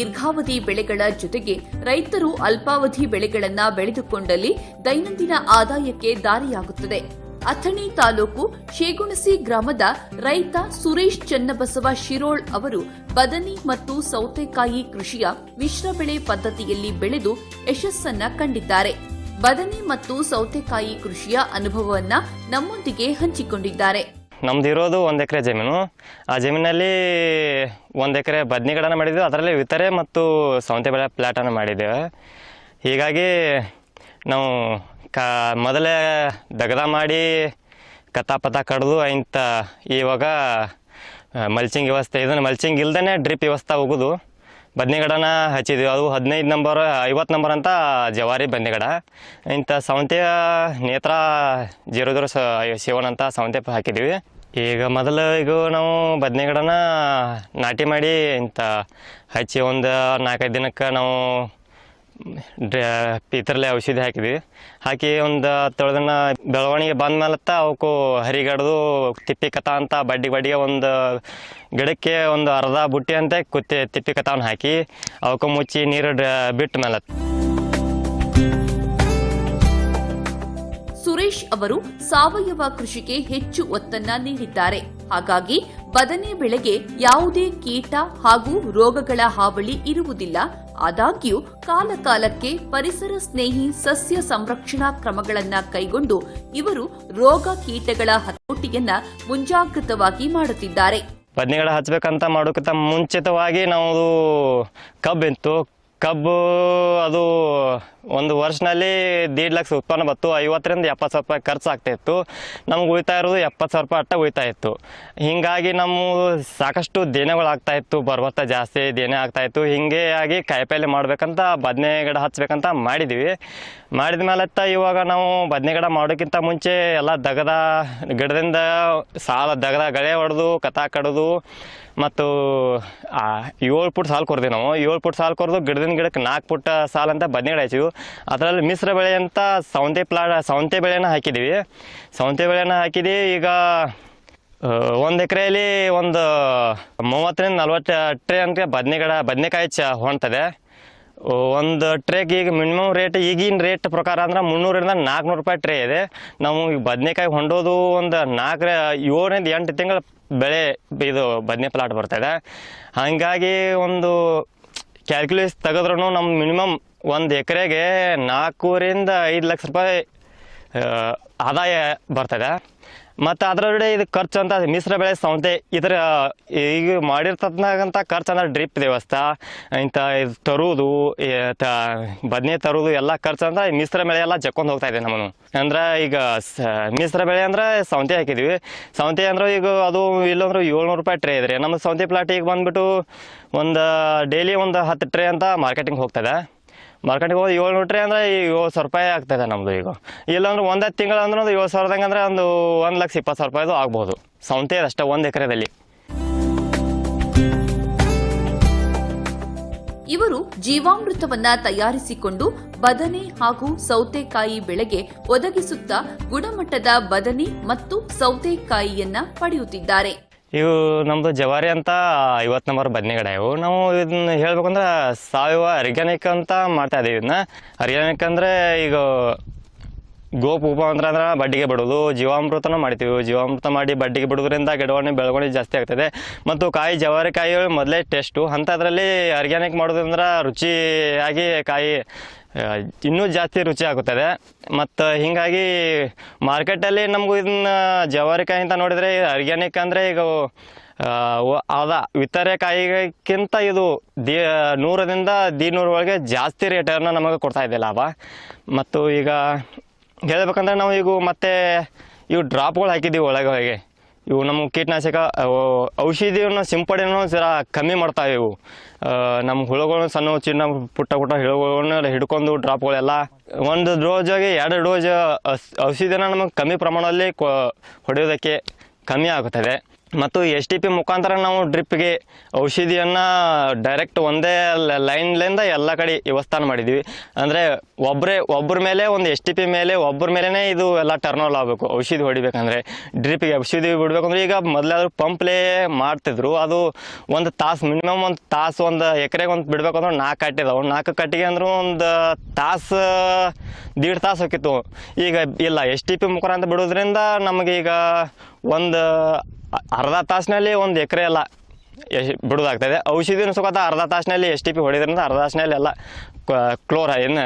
ದೀರ್ಘಾವಧಿ ಬೆಳೆಗಳ ಜೊತೆಗೆ ರೈತರು ಅಲ್ಪಾವಧಿ ಬೆಳೆಗಳನ್ನು ಬೆಳೆದುಕೊಂಡಲ್ಲಿ ದೈನಂದಿನ ಆದಾಯಕ್ಕೆ ದಾರಿಯಾಗುತ್ತದೆ. ಅಥಣಿ ತಾಲೂಕು ಶೇಗುಣಸಿ ಗ್ರಾಮದ ರೈತ ಸುರೇಶ್ ಚನ್ನಬಸವ ಶಿರೋಳ್ ಅವರು ಬದನಿ ಮತ್ತು ಸೌತೆಕಾಯಿ ಕೃಷಿಯ ಮಿಶ್ರ ಬೆಳೆ ಪದ್ಧತಿಯಲ್ಲಿ ಬೆಳೆದು ಯಶಸ್ಸನ್ನ ಕಂಡಿದ್ದಾರೆ. ಬದನಿ ಮತ್ತು ಸೌತೆಕಾಯಿ ಕೃಷಿಯ ಅನುಭವವನ್ನ ನಮ್ಮೊಂದಿಗೆ ಹಂಚಿಕೊಂಡಿದ್ದಾರೆ. ನಮ್ದು ಇರೋದು ಒಂದು ಎಕರೆ ಜಮೀನು. ಆ ಜಮೀನಲ್ಲಿ ಒಂದು ಎಕರೆ ಬದ್ನಿ ಗಿಡನ ಮಾಡಿದ್ದೇವೆ ಅದರಲ್ಲಿ ವಿತರೆ ಮತ್ತು ಸೌಂತೆ ಬೆಳೆ ಪ್ಲಾಟನ್ನು ಮಾಡಿದ್ದೇವೆ. ಹೀಗಾಗಿ ನಾವು ಕ ಮೊದಲೇ ದಗದ ಮಾಡಿ ಕತ್ತ ಪತ್ತ ಕಡ್ದು ಇಂಥ ಇವಾಗ ಮಲ್ಚಿಂಗ್ ವ್ಯವಸ್ಥೆ ಇದನ್ನು ಮಲ್ಚಿಂಗ್ ಇಲ್ದೇ ಡ್ರಿಪ್ ವ್ಯವಸ್ಥೆ ಹೋಗೋದು. ಬದ್ನಿಗಡನ ಹಚ್ಚಿದ್ವಿ. ಅದು ಹದಿನೈದು ನಂಬರ್ ಐವತ್ತು ನಂಬರ್ ಅಂತ ಜವಾರಿ ಬದನೆಗಡ ಇಂಥ ಸವಂತೆ ನೇತ್ರ ಜೀರೋ ಜೀರೋ ಸೇವನ್ ಅಂತ ಸೌಂತೆ ಹಾಕಿದ್ದೀವಿ ಈಗ ಮೊದಲು ಈಗ ನಾವು ಬದನೆಗಡನ ನಾಟಿ ಮಾಡಿ ಇಂಥ ಹಚ್ಚಿ ಒಂದು ನಾಲ್ಕೈದು ದಿನಕ್ಕೆ ನಾವು ಡ್ರ ಇತರಲ್ಲೇ ಔಷಧಿ ಹಾಕಿದ್ವಿ. ಹಾಕಿ ಒಂದು ತೊಳೆದನ್ನ ಬೆಳವಣಿಗೆ ಬಂದ ಮೇಲತ್ತ ಅವಕ್ಕೂ ಹರಿಗಡ್ದು ತಿಪ್ಪಿ ಅಂತ ಬಡ್ಡಿ ಬಡ್ಡಿಗೆ ಒಂದು ಗಿಡಕ್ಕೆ ಒಂದು ಅರ್ಧ ಬುಟ್ಟಿ ಅಂತ ಕುತ್ತಿ ತಿಪ್ಪಿ ಹಾಕಿ ಅವಕ್ಕೂ ಮುಚ್ಚಿ ನೀರು ಬಿಟ್ಟ ಮೇಲೆ ಸುರೇಶ್ ಅವರು ಸಾವಯವ ಕೃಷಿಗೆ ಹೆಚ್ಚು ಒತ್ತನ್ನ ನೀಡಿದ್ದಾರೆ. ಹಾಗಾಗಿ ಬದನೆ ಬೆಳೆಗೆ ಯಾವುದೇ ಕೀಟ ಹಾಗೂ ರೋಗಗಳ ಹಾವಳಿ ಇರುವುದಿಲ್ಲ. ಆದಾಗ್ಯೂ ಕಾಲಕಾಲಕ್ಕೆ ಪರಿಸರ ಸ್ನೇಹಿ ಸಸ್ಯ ಸಂರಕ್ಷಣಾ ಕ್ರಮಗಳನ್ನು ಕೈಗೊಂಡು ಇವರು ರೋಗ ಕೀಟಗಳ ಹತೋಟಿಯನ್ನ ಮುಂಜಾಗೃತವಾಗಿ ಮಾಡುತ್ತಿದ್ದಾರೆ. ಬದನೆಗಳ ಹಚ್ಚಬೇಕಂತ ಮಾಡೋಕ್ಕಿಂತ ಮುಂಚಿತವಾಗಿ ನಾವು ಕಬ್ಬಿತ್ತು ಕಬ್ಬು ಅದು ಒಂದು ವರ್ಷನಲ್ಲಿ ದೀಡ್ ಲಕ್ಷ ಉತ್ಪನ್ನ ಬತ್ತು ಐವತ್ತರಿಂದ ಎಪ್ಪತ್ತು ಸಾವಿರ ರೂಪಾಯಿ ಖರ್ಚು ಆಗ್ತಾಯಿತ್ತು ನಮ್ಗೆ ಉಳಿತಾ ಇರೋದು ಎಪ್ಪತ್ತು ಸಾವಿರ ರೂಪಾಯಿ ಅಟ್ಟ ಉಳಿತಾ ಇತ್ತು. ಹೀಗಾಗಿ ನಮ್ಮ ಸಾಕಷ್ಟು ದೇನೆಗಳು ಆಗ್ತಾಯಿತ್ತು ಬರ್ಬತ್ತ ಜಾಸ್ತಿ ದೇನೆ ಆಗ್ತಾಯಿತ್ತು ಹೀಗೇ ಆಗಿ ಕಾಯಿಪಲ್ಲೆ ಮಾಡ್ಬೇಕಂತ ಬದನೆ ಗಿಡ ಹಚ್ಬೇಕಂತ ಮಾಡಿದ್ವಿ. ಮಾಡಿದ ಮೇಲೆ ಇವಾಗ ನಾವು ಬದನೆ ಗಿಡ ಮಾಡೋಕ್ಕಿಂತ ಮುಂಚೆ ಎಲ್ಲ ದಗದ ಗಿಡದಿಂದ ಸಾಲ ದಗದ ಗಳೆ ಹೊಡೆದು, ಕತಾ ಕಡ್ದು ಮತ್ತು ಏಳು ಪುಟ್ ಸಾಲು ಕೊಡ್ತೀವಿ ನಾವು. ಏಳು ಪುಟ್ ಸಾಲು ಕೊರ್ದು ಗಿಡದಿಂದ ಗಿಡಕ್ಕೆ ನಾಲ್ಕು ಪುಟ್ಟ ಸಾಲು ಅಂತ ಬದನೆ ಗಿಡ ಅದರಲ್ಲಿ ಮಿಶ್ರ ಬೆಳೆ ಅಂತ ಸೌಂತೆ ಪ್ಲಾ, ಸೌಂತೆ ಬೆಳೆನ ಹಾಕಿದ್ದೀವಿ. ಸೌಂತೆ ಬೆಳೆನ ಹಾಕಿದ್ದೀವಿ. ಈಗ ಒಂದು ಎಕರೆಯಲ್ಲಿ ಒಂದು ಮೂವತ್ತರಿಂದ ನಲ್ವತ್ತು ಟ್ರೇ ಅಂತ ಬದನೆಗಡ ಬದನೆಕಾಯಿ ಚ ಹೊಂಟದೆ. ಒಂದು ಟ್ರೇಗೆ ಈಗ ಮಿನಿಮಮ್ ರೇಟ್, ಈಗಿನ ರೇಟ್ ಪ್ರಕಾರ ಅಂದ್ರೆ ಮುನ್ನೂರಿಂದ ನಾಲ್ಕುನೂರು ರೂಪಾಯಿ ಟ್ರೇ ಇದೆ. ನಾವು ಈಗ ಬದನೆಕಾಯಿ ಹೊಂಡೋದು ಒಂದು ನಾಲ್ಕರ ಏಳರಿಂದ ಎಂಟು ತಿಂಗಳ ಬೆಳೆ ಇದು ಬದನೆ ಪ್ಲಾಟ್ ಬರ್ತದೆ ಹಾಗಾಗಿ ಒಂದು ಕ್ಯಾಲ್ಕುಲೇಟ್ ತೆಗೆದ್ರೂ ನಮ್ಮ ಮಿನಿಮಮ್ ಒಂದು ಎಕರೆಗೆ ನಾಲ್ಕೂರಿಂದ ಐದು ಲಕ್ಷ ರೂಪಾಯಿ ಆದಾಯ ಬರ್ತದೆ. ಮತ್ತು ಅದರೊಳಗಡೆ ಇದು ಖರ್ಚು ಅಂತ ಮಿಶ್ರ ಬೆಳೆ ಸೌಂತೆ, ಇದರ, ಈಗ ಮಾಡಿರ್ತಕ್ಕಂಥ ಖರ್ಚು ಅಂದ್ರೆ ಡ್ರಿಪ್ ವ್ಯವಸ್ಥೆ ಇಂಥ ಇದು ತರುವುದು ಬದನೆ ತರುವುದು ಎಲ್ಲ ಖರ್ಚು ಅಂದ್ರೆ ಮಿಶ್ರ ಬೆಳೆ ಎಲ್ಲ ಜಕ್ಕೊಂಡು ಹೋಗ್ತಾ ಇದೆ ನಮ್ಮನ್ನು. ಅಂದ್ರೆ ಈಗ ಮಿಶ್ರ ಬೆಳೆ ಅಂದ್ರೆ ಸೌಂತೆ ಹಾಕಿದ್ವಿ. ಸೌಂತೆ ಅಂದ್ರೆ ಈಗ ಅದು ಇಲ್ಲಂದ್ರೆ ಏಳ್ನೂರು ರೂಪಾಯಿ ಟ್ರೇ ಇದ್ರೆ ನಮ್ಮ ಸೌಂತೆ ಪ್ಲಾಟಿಗೆ ಬಂದ್ಬಿಟ್ಟು ಒಂದು, ಡೈಲಿ ಒಂದು ಹತ್ತು ಟ್ರೇ ಅಂತ ಮಾರ್ಕೆಟಿಂಗ್ ಹೋಗ್ತದೆ. ಮಾರ್ಕೆಟಿಗೆ ಹೋಗಿ ಏಳು ನೋಡ್ರಿ ಅಂದರೆ ಈಗ ಏಳು ಸಾವಿರ ರೂಪಾಯಿ ಆಗ್ತದೆ ನಮ್ಮದು ಈಗ. ಇಲ್ಲಾಂದ್ರೆ ಒಂದೇ ತಿಂಗಳು ಅಂದ್ರೆ ಒಂದು ಏಳು ಸಾವಿರದಂಗೆ ಅಂದ್ರೆ ಒಂದು ಒಂದು ಲಕ್ಷ ಇಪ್ಪತ್ತು ಸಾವಿರ ರೂಪಾಯಿದು ಆಗ್ಬೋದು. ಸೌಂತೆ ಅಷ್ಟೇ, ಒಂದು ಎಕರೆದಲ್ಲಿ. ಇವರು ಜೀವಾಮೃತವನ್ನ ತಯಾರಿಸಿಕೊಂಡು ಬದನೆ ಹಾಗೂ ಸೌತೆಕಾಯಿ ಬೆಳೆಗೆ ಒದಗಿಸುತ್ತಾ ಗುಣಮಟ್ಟದ ಬದನೆ ಮತ್ತು ಸೌತೆಕಾಯಿಯನ್ನ ಪಡೆಯುತ್ತಿದ್ದಾರೆ. ಇವು ನಮ್ಮದು ಜವಾರಿ ಅಂತ ಐವತ್ತು ನಂಬರ್ ಬದನೆಗಡ ಇವು ನಾವು ಇದನ್ನ ಹೇಳ್ಬೇಕಂದ್ರೆ ಸಾವಯವ ಆರ್ಗ್ಯಾನಿಕ್ ಅಂತ ಮಾಡ್ತಾ ಇದೀವಿ ಇದನ್ನ ಆರ್ಗ್ಯಾನಿಕ್ ಅಂದರೆ ಈಗ ಗೋಪ, ಉಪ ಅಂದ್ರೆ ಅಂದ್ರೆ ಬಡ್ಡಿಗೆ ಬಿಡೋದು ಜೀವಾಮೃತನ ಮಾಡ್ತೀವಿ. ಜೀವಾಮೃತ ಮಾಡಿ ಬಡ್ಡಿಗೆ ಬಿಡೋದ್ರಿಂದ ಗಿಡವನ್ನ ಬೆಳವಣಿಗೆ ಜಾಸ್ತಿ ಆಗ್ತದೆ. ಮತ್ತು ಕಾಯಿ, ಜವಾರಿ ಕಾಯಿ ಮೊದಲೇ ಟೇಸ್ಟು ಅಂಥದ್ರಲ್ಲಿ ಆರ್ಗ್ಯಾನಿಕ್ ಮಾಡೋದ್ರಿಂದ ರುಚಿಯಾಗಿ ಕಾಯಿ ಇನ್ನೂ ಜಾಸ್ತಿ ರುಚಿ ಆಗುತ್ತದೆ. ಮತ್ತು ಹೀಗಾಗಿ ಮಾರ್ಕೆಟಲ್ಲಿ ನಮಗೂ ಇದನ್ನ ಜವಾರಿಕಾಯಿ ಅಂತ ನೋಡಿದರೆ ಆರ್ಗ್ಯಾನಿಕ್ ಅಂದರೆ ಈಗ ಅದ. ವಿತರೆ ಇದು ದಿ ನೂರರಿಂದ ದಿನೂರ ಒಳಗೆ ಜಾಸ್ತಿ ರೇಟನ್ನು ನಮಗೆ ಕೊಡ್ತಾ ಇದೆ ಲಾಭ. ಮತ್ತು ಈಗ ಹೇಳಬೇಕಂದ್ರೆ ನಾವು ಈಗ ಮತ್ತೆ ಇವು ಡ್ರಾಪ್ಗಳು ಹಾಕಿದ್ದೀವಿ ಒಳಗೆ ಒಳಗೆ. ಇವು ನಮ್ಮ ಕೀಟನಾಶಕ ಔಷಧಿಯನ್ನು ಸಿಂಪಡಣೆಯನ್ನು ಜರ ಕಮ್ಮಿ ಮಾಡ್ತಾವೆ ಇವು. ನಮ್ಮ ಹುಳುಗಳು ಸಣ್ಣ ಚಿನ್ನ ಪುಟ್ಟ ಪುಟ್ಟ ಹುಳುಗಳನ್ನ ಹಿಡ್ಕೊಂಡು ಡ್ರಾಪ್ಗಳೆಲ್ಲ ಒಂದು ಡೋಸಾಗಿ ಎರಡು ಡೋಸ್ ಔಷಧಿನ ನಮಗೆ ಕಮ್ಮಿ ಪ್ರಮಾಣದಲ್ಲಿ ಕೊ, ಹೊಡೆಯೋದಕ್ಕೆ ಕಮ್ಮಿ ಆಗುತ್ತದೆ. ಮತ್ತು ಎಸ್ ಟಿ ಪಿ ಮುಖಾಂತರ ನಾವು ಡ್ರಿಪ್ಗೆ ಔಷಧಿಯನ್ನು ಡೈರೆಕ್ಟ್ ಒಂದೇ ಲೈನ್ಲಿಂದ ಎಲ್ಲ ಕಡೆ ವ್ಯವಸ್ಥಾನ ಮಾಡಿದ್ವಿ ಅಂದರೆ ಒಬ್ಬರೇ ಒಬ್ಬರ ಮೇಲೆ ಒಂದು ಎಸ್ ಟಿ ಪಿ ಮೇಲೆ ಒಬ್ಬರ ಮೇಲೇ ಇದು ಎಲ್ಲ ಟರ್ನೋಲ್ ಆಗಬೇಕು, ಔಷಧಿ ಹೊಡಿಬೇಕಂದ್ರೆ. ಡ್ರಿಪ್ಗೆ ಔಷಧಿ ಬಿಡಬೇಕಂದ್ರೆ ಈಗ ಮೊದಲಾದ್ರೂ ಪಂಪ್ಲೇ ಮಾಡ್ತಿದ್ರು. ಅದು ಒಂದು ತಾಸು ಮಿನಿಮಮ್ ಒಂದು ತಾಸು, ಒಂದು ಎಕರೆಗೆ ಒಂದು ಬಿಡ್ಬೇಕಂದ್ರೆ ನಾಲ್ಕು ಕಟ್ಟಿದಾವೆ ನಾಲ್ಕು ಕಟ್ಟಿಗೆ ಅಂದ್ರೆ ಒಂದು ತಾಸು, ದೀಡ್ ತಾಸು ಹೋಗಿತ್ತು ಈಗ ಇಲ್ಲ, ಎಸ್ ಟಿ ಪಿ ಮುಖಾಂತರ ಬಿಡೋದ್ರಿಂದ ನಮಗೆ ಈಗ ಒಂದು ಅರ್ಧ ತಾಸಿನಲ್ಲಿ ಒಂದು ಎಕರೆ ಎಲ್ಲ ಬಿಡೋದಾಗ್ತದೆ ಔಷಧಿನೂ ಸುಖತ ಅರ್ಧ ತಾಸಿನಲ್ಲಿ ಎಸ್ ಟಿ ಪಿ ಹೊಡಿದ್ರಿಂದ ಅರ್ಧ ತಾಸಿನಲ್ಲಿ ಎಲ್ಲ ಕ್ಲೋರ್ ಏನು